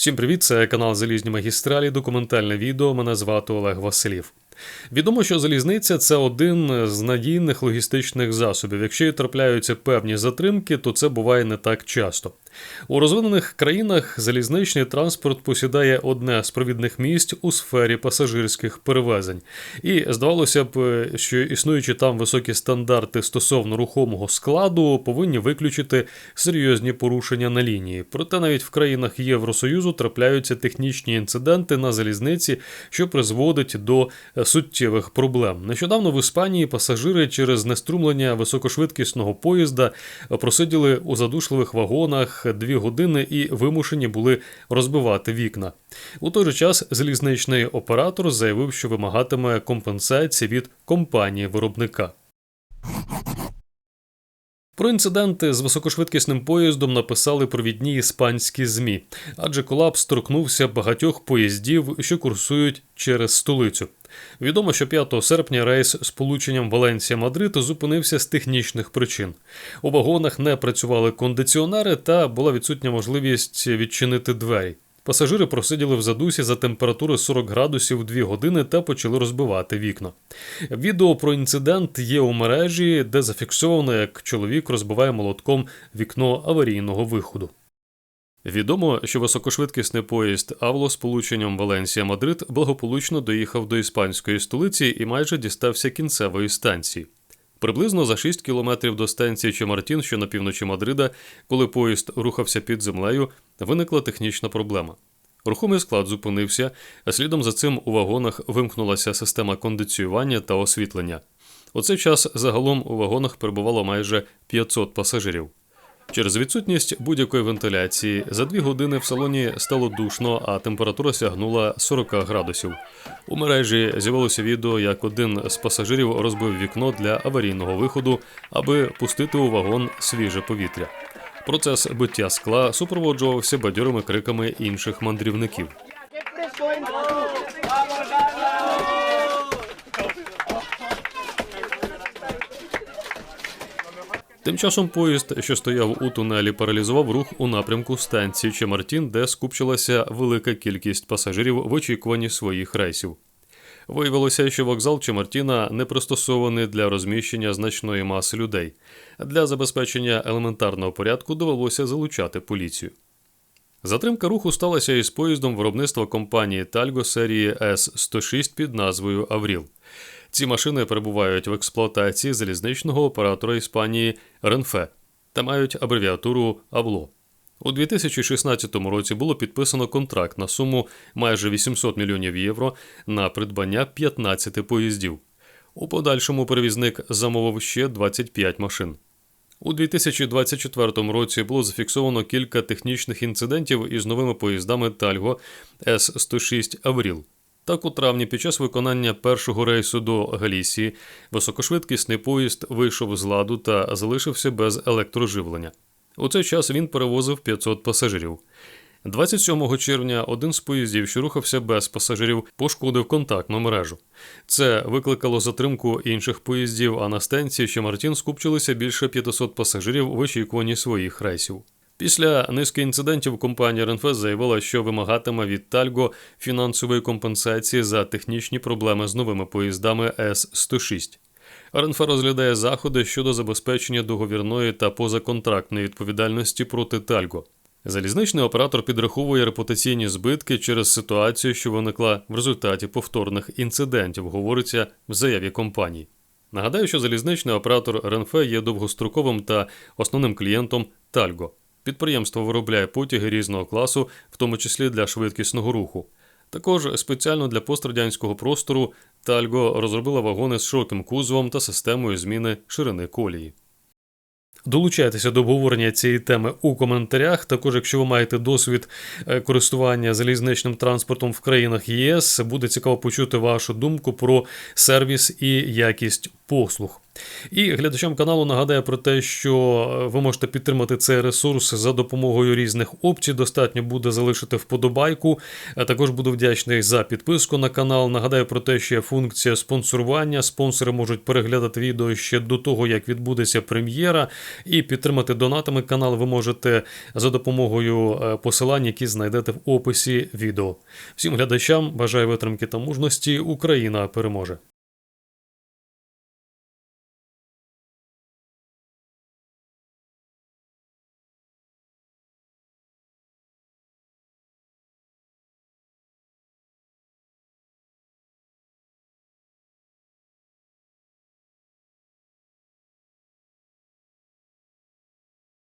Всім привіт, це канал Залізні Магістралі, документальне відео. Мене звати Олег Василів. Відомо, що залізниця це один з надійних логістичних засобів. Якщо і трапляються певні затримки, то це буває не так часто. У розвинених країнах залізничний транспорт посідає одне з провідних місць у сфері пасажирських перевезень. І здавалося б, що існуючи там високі стандарти стосовно рухомого складу, повинні виключити серйозні порушення на лінії. Проте навіть в країнах Євросоюзу трапляються технічні інциденти на залізниці, що призводить до суттєвих проблем. Нещодавно в Іспанії пасажири через неструмлення високошвидкісного поїзда просиділи у задушливих вагонах дві години і вимушені були розбивати вікна. У той же час залізничний оператор заявив, що вимагатиме компенсації від компанії виробника. Про інциденти з високошвидкісним поїздом написали провідні іспанські змі, адже колапс торкнувся багатьох поїздів, що курсують через столицю. Відомо, що 5 серпня рейс з полученням Валенсія-Мадрид зупинився з технічних причин. У вагонах не працювали кондиціонери та була відсутня можливість відчинити двері. Пасажири просиділи в задусі за температури 40 градусів 2 години та почали розбивати вікна. Відео про інцидент є у мережі, де зафіксовано, як чоловік розбиває молотком вікно аварійного виходу. Відомо, що високошвидкісний поїзд Авло з полученням Валенсія-Мадрид благополучно доїхав до іспанської столиці і майже дістався кінцевої станції. Приблизно за 6 кілометрів до станції Чемартін, що на півночі Мадрида, коли поїзд рухався під землею, виникла технічна проблема. Рухомий склад зупинився, а слідом за цим у вагонах вимкнулася система кондиціювання та освітлення. У цей час загалом у вагонах перебувало майже 500 пасажирів. Через відсутність будь-якої вентиляції за дві години в салоні стало душно, а температура сягнула 40 градусів. У мережі з'явилося відео, як один з пасажирів розбив вікно для аварійного виходу, аби пустити у вагон свіже повітря. Процес биття скла супроводжувався бадьорими криками інших мандрівників. Тим часом поїзд, що стояв у тунелі, паралізував рух у напрямку станції Чемартін, де скупчилася велика кількість пасажирів в очікуванні своїх рейсів. Виявилося, що вокзал Чемартіна не пристосований для розміщення значної маси людей. Для забезпечення елементарного порядку довелося залучати поліцію. Затримка руху сталася із поїздом виробництва компанії Тальго серії С-106 під назвою Авріл. Ці машини перебувають в експлуатації залізничного оператора Іспанії Ренфе та мають абревіатуру АВЛО. У 2016 році було підписано контракт на суму майже 800 мільйонів євро на придбання 15 поїздів. У подальшому перевізник замовив ще 25 машин. У 2024 році було зафіксовано кілька технічних інцидентів із новими поїздами Тальго С-106 Авріл. Так, у травні, під час виконання першого рейсу до Галісії, високошвидкісний поїзд вийшов з ладу та залишився без електроживлення. У цей час він перевозив 500 пасажирів. 27 червня один з поїздів, що рухався без пасажирів, пошкодив контактну мережу. Це викликало затримку інших поїздів, а на станції ще Мартін скупчилися більше 500 пасажирів в очікуванні своїх рейсів. Після низки інцидентів компанія Ренфес заявила, що вимагатиме від Тальго фінансової компенсації за технічні проблеми з новими поїздами С-106. РНФ розглядає заходи щодо забезпечення договірної та позаконтрактної відповідальності проти Тальго. Залізничний оператор підраховує репутаційні збитки через ситуацію, що виникла в результаті повторних інцидентів, говориться в заяві компанії. Нагадаю, що залізничний оператор РНФ є довгостроковим та основним клієнтом Тальго. Підприємство виробляє потяги різного класу, в тому числі для швидкісного руху. Також спеціально для пострадянського простору Тальго розробила вагони з широким кузовом та системою зміни ширини колії. Долучайтеся до обговорення цієї теми у коментарях. Також, якщо ви маєте досвід е, користування залізничним транспортом в країнах ЄС, буде цікаво почути вашу думку про сервіс і якість послуг. І глядачам каналу нагадаю про те, що е, ви можете підтримати цей ресурс за допомогою різних опцій. Достатньо буде залишити вподобайку. Також буду вдячний за підписку на канал. Нагадаю про те, що є функція спонсорування. Спонсори можуть переглядати відео ще до того, як відбудеться прем'єра, і підтримати донатами канал ви можете за допомогою е, посилань, які знайдете в описі відео. Всім глядачам бажаю витримки та мужності. Україна переможе!